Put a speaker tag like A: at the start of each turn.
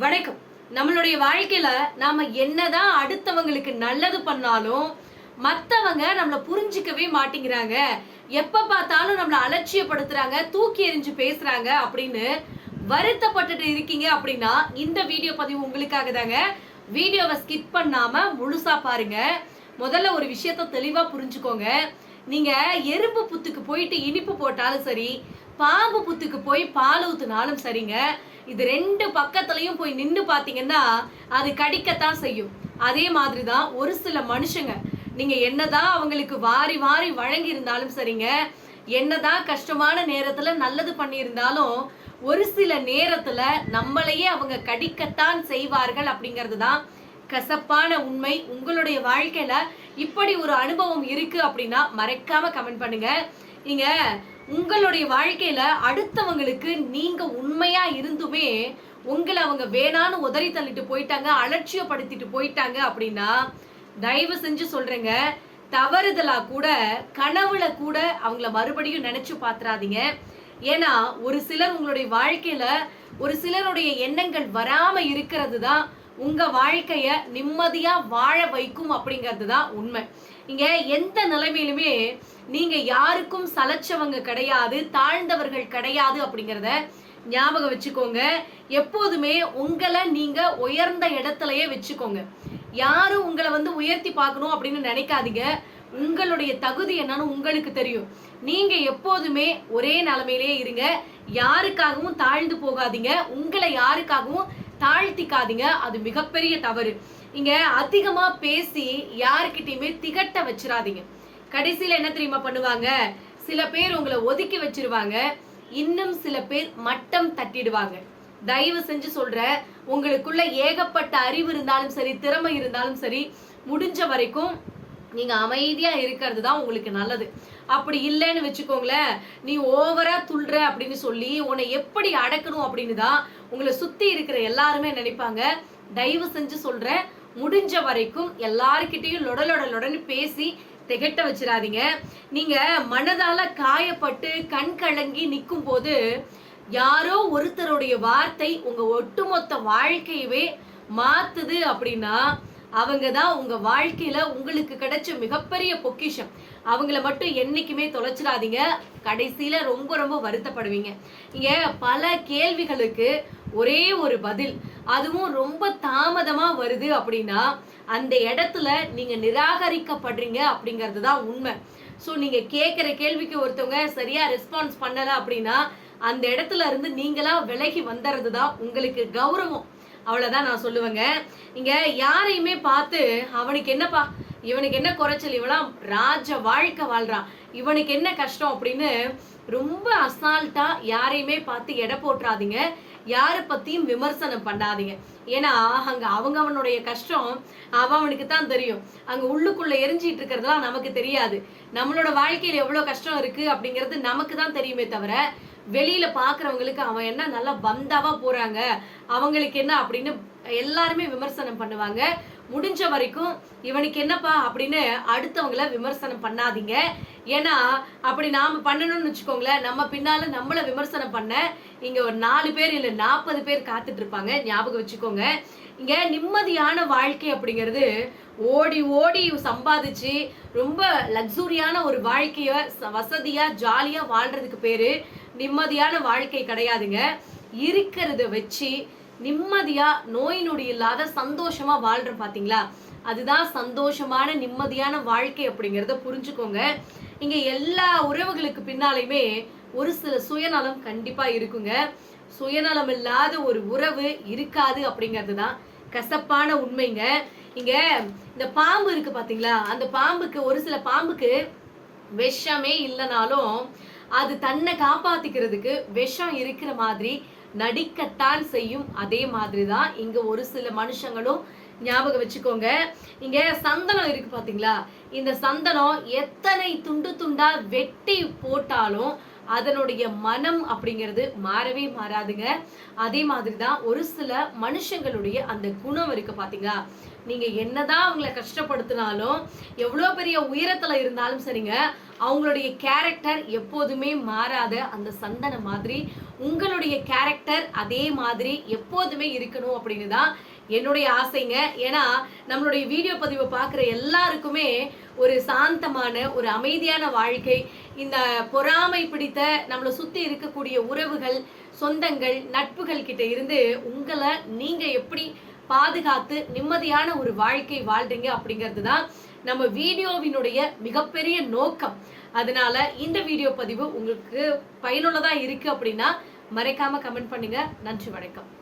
A: வணக்கம். நம்மளுடைய வாழ்க்கையில நாம என்னதான் அடுத்தவங்களுக்கு நல்லது பண்ணாலும் மத்தவங்க நம்மள புரிஞ்சுக்கவே மாட்டேங்கிறாங்க. எப்ப பார்த்தாலும் நம்மள அலட்சியப்படுத்துறாங்க தூக்கி எறிஞ்சு பேசுறாங்க அப்படின்னு வருத்தப்பட்டுட்டு இருக்கீங்க அப்படின்னா இந்த வீடியோ பதிவு உங்களுக்காக தாங்க. வீடியோவை ஸ்கிப் பண்ணாம முழுசா பாருங்க. முதல்ல ஒரு விஷயத்த தெளிவா புரிஞ்சுக்கோங்க. நீங்க எறும்பு புத்துக்கு போயிட்டு இனிப்பு போட்டாலும் சரி பாம்பு புத்துக்கு போய் பால் ஊத்துனாலும் சரிங்க. இது ரெண்டு பக்கத்துலயும் போய் நின்று பாத்தீங்கன்னா அது கடிக்கத்தான் செய்யும். அதே மாதிரி தான் ஒரு சில மனுஷங்க. நீங்க என்னதான் அவங்களுக்கு வாரி வாரி வழங்கி இருந்தாலும் சரிங்க. என்னதான் கஷ்டமான நேரத்துல நல்லது பண்ணியிருந்தாலும் ஒரு சில நேரத்துல நம்மளையே அவங்க கடிக்கத்தான் செய்வார்கள் அப்படிங்கிறது தான் கசப்பான உண்மை. உங்களுடைய வாழ்க்கையில இப்படி ஒரு அனுபவம் இருக்கு அப்படின்னா மறக்காம கமெண்ட் பண்ணுங்க. நீங்க உங்களுடைய வாழ்க்கையில அடுத்தவங்களுக்கு நீங்க உண்மையா இருந்துமே உங்களை அவங்க வேணான்னு உதறி தள்ளிட்டு போயிட்டாங்க அலட்சியப்படுத்திட்டு போயிட்டாங்க அப்படின்னா தயவு செஞ்சு சொல்றேங்க தவறுதலா கூட கனவுல கூட அவங்கள மறுபடியும் நினைச்சு பாத்துறாதீங்க. ஏன்னா ஒரு சிலர் உங்களுடைய வாழ்க்கையில ஒரு சிலருடைய எண்ணங்கள் வராம இருக்கிறது தான் உங்க வாழ்க்கைய நிம்மதியா வாழ வைக்கும் அப்படிங்கிறது தான் உண்மை. இங்க எந்த நிலைமையிலுமே நீங்க யாருக்கும் சலைச்சவங்க கிடையாது தாழ்ந்தவர்கள் கிடையாது அப்படிங்கிறத ஞாபகம் வச்சுக்கோங்க. எப்போதுமே உங்களை நீங்க உயர்ந்த இடத்துலயே வச்சுக்கோங்க. யாரும் உங்களை வந்து உயர்த்தி பார்க்கணும் அப்படின்னு நினைக்காதீங்க. உங்களுடைய தகுதி என்னன்னு உங்களுக்கு தெரியும். நீங்க எப்போதுமே ஒரே நிலைமையிலேயே இருங்க. யாருக்காகவும் தாழ்ந்து போகாதீங்க. உங்களை யாருக்காகவும் தாழ்த்திக்காதீங்க. அது மிகப்பெரிய தவறு. இங்க அதிகமா பேசி யாருக்கிட்டையுமே திகட்ட வச்சிடாதீங்க கடைசியில என்ன தெரியுமா பண்ணுவாங்க? சில பேர் உங்களை ஒதுக்கி வச்சிருவாங்க. இன்னும் சில பேர் மட்டம் தட்டிடுவாங்க. தயவு செஞ்சு சொல்ற உங்களுக்குள்ள ஏகப்பட்ட அறிவு இருந்தாலும் சரி திறமை இருந்தாலும் சரி முடிஞ்ச வரைக்கும் நீங்க அமைதியா இருக்கிறது தான் உங்களுக்கு நல்லது. அப்படி இல்லைன்னு வச்சுக்கோங்களேன் நீ ஓவரா துள்ற அப்படின்னு சொல்லி உன்னை எப்படி அடக்கணும் அப்படின்னு தான் உங்களை சுத்தி இருக்கிற எல்லாருமே நினைப்பாங்க. தயவு செஞ்சு சொல்ற முடிஞ்ச வரைக்கும் எல்லாருக்கிட்டையும் லொடலொட லொடன்னு பேசி திகட்ட வச்சிடாதீங்க நீங்க மனதால காயப்பட்டு கண் கலங்கி நிற்கும் போது யாரோ ஒருத்தருடைய வார்த்தை உங்க ஒட்டுமொத்த வாழ்க்கையவே மாத்துது அப்படின்னா அவங்க தான் உங்க வாழ்க்கையில உங்களுக்கு கிடைச்ச மிகப்பெரிய பொக்கிஷம். அவங்கள மட்டும் என்னைக்குமே தொலைச்சிடாதீங்க கடைசியில ரொம்ப ரொம்ப வருத்தப்படுவீங்க. இங்க பல கேள்விகளுக்கு ஒரே ஒரு பதில். அதுவும் ரொம்ப தாமதமா வருது அப்படின்னா அந்த இடத்துல நீங்க நிராகரிக்கப்படுறீங்க அப்படிங்கிறது தான் உண்மை. ஸோ நீங்க கேட்குற கேள்விக்கு ஒருத்தவங்க சரியா ரெஸ்பான்ஸ் பண்ணல அப்படின்னா அந்த இடத்துல இருந்து நீங்களா விலகி வந்துறது தான் உங்களுக்கு கௌரவம். அவ்வளோதான் நான் சொல்லுவேங்க. இங்க யாரையுமே பார்த்து அவனுக்கு என்னப்பா இவனுக்கு என்ன குறைச்சல் இவனாம் ராஜ வாழ்க்கை வாழ்றான் இவனுக்கு என்ன கஷ்டம் அப்படின்னு ரொம்ப அசால்ட்டா யாரையுமே பார்த்து எடை போட்டுறாதீங்க. யாரை பத்தியும் விமர்சனம் பண்ணாதீங்க. ஏன்னா அங்க அவங்க அவனுடைய கஷ்டம் அவன் அவனுக்கு தான் தெரியும். அங்க உள்ளுக்குள்ள எரிஞ்சிட்டு இருக்கிறதுலாம் நமக்கு தெரியாது. நம்மளோட வாழ்க்கையில எவ்வளவு கஷ்டம் இருக்கு அப்படிங்கிறது நமக்கு தான் தெரியுமே தவிர வெளியில பாக்குறவங்களுக்கு அவன் என்ன நல்லா பந்தாவா போறாங்க? அவங்களுக்கு என்ன அப்படின்னு எல்லாருமே விமர்சனம் பண்ணுவாங்க. முடிஞ்ச வரைக்கும் இவனுக்கு என்னப்பா அப்படின்னு அடுத்தவங்கள விமர்சனம் பண்ணாதீங்க. ஏன்னா அப்படி நாம பண்ணணும்னு வச்சுக்கோங்களேன் நம்ம பின்னால நம்மள விமர்சனம் பண்ண இங்க ஒரு நாலு பேர் இல்ல நாற்பது பேர் காத்துட்டு இருப்பாங்க ஞாபகம் வச்சுக்கோங்க. இங்க நிம்மதியான வாழ்க்கை அப்படிங்கிறது ஓடி ஓடி சம்பாதிச்சு ரொம்ப லக்ஸூரியான ஒரு வாழ்க்கைய வசதியாக வசதியா ஜாலியா வாழ்றதுக்கு பேரு நிம்மதியான வாழ்க்கை கிடையாதுங்க. இருக்கிறத வச்சு நிம்மதியாக நோய் நொடி இல்லாத சந்தோஷமாக வாழ்கிறோம் பார்த்தீங்களா அதுதான் சந்தோஷமான நிம்மதியான வாழ்க்கை அப்படிங்கிறத புரிஞ்சுக்கோங்க. இங்கே எல்லா உறவுகளுக்கு பின்னாலையுமே ஒரு சில சுயநலம் கண்டிப்பாக இருக்குங்க. சுயநலம் இல்லாத ஒரு உறவு இருக்காது அப்படிங்கிறது தான் கசப்பான உண்மைங்க. இங்கே இந்த பாம்பு இருக்கு பார்த்தீங்களா அந்த பாம்புக்கு ஒரு சில பாம்புக்கு விஷமே இல்லைனாலும் அது தன்னை காப்பாத்திக்கிறதுக்கு விஷம் இருக்கிற மாதிரி நடிக்கத்தான் செய்யும் அதே மாதிரி தான் இங்க ஒரு சில மனுஷங்களும் ஞாபகம் வச்சுக்கோங்க. இங்க சந்தனம் இருக்கு பாத்தீங்களா? இந்த சந்தனம் எத்தனை துண்டு துண்டா வெட்டி போட்டாலும் அதனுடைய மனம் அப்படிங்கிறது மாறவே மாறாதுங்க. அதே மாதிரி தான் ஒரு சில மனுஷங்களுடைய அந்த குணம் இருக்கு பாத்தீங்களா நீங்க என்னதான் அவங்கள கஷ்டப்படுத்தினாலும் எவ்வளோ பெரிய உயரத்துல இருந்தாலும் சரிங்க அவங்களுடைய கேரக்டர் எப்போதுமே மாறாத அந்த சந்தன மாதிரி உங்களுடைய கேரக்டர் அதே மாதிரி எப்போதுமே இருக்கணும் அப்படின்னு தான் என்னுடைய ஆசைங்க. ஏன்னா நம்மளுடைய வீடியோ பதிவை பார்க்குற எல்லாருக்குமே ஒரு சாந்தமான ஒரு அமைதியான வாழ்க்கை இந்த பொறாமை பிடித்த நம்மளை சுற்றி இருக்கக்கூடிய உறவுகள் சொந்தங்கள் நட்புகள் கிட்ட இருந்து உங்களை நீங்க எப்படி பாதுகாத்து நிம்மதியான ஒரு வாழ்க்கை வாழ்றீங்க அப்படிங்கிறது தான் நம்ம வீடியோவினுடைய மிகப்பெரிய நோக்கம். அதனால இந்த வீடியோ பதிவு உங்களுக்கு பயனுள்ளதா இருக்கு அப்படின்னா மறைக்காம கமெண்ட் பண்ணுங்க. நன்றி வணக்கம்.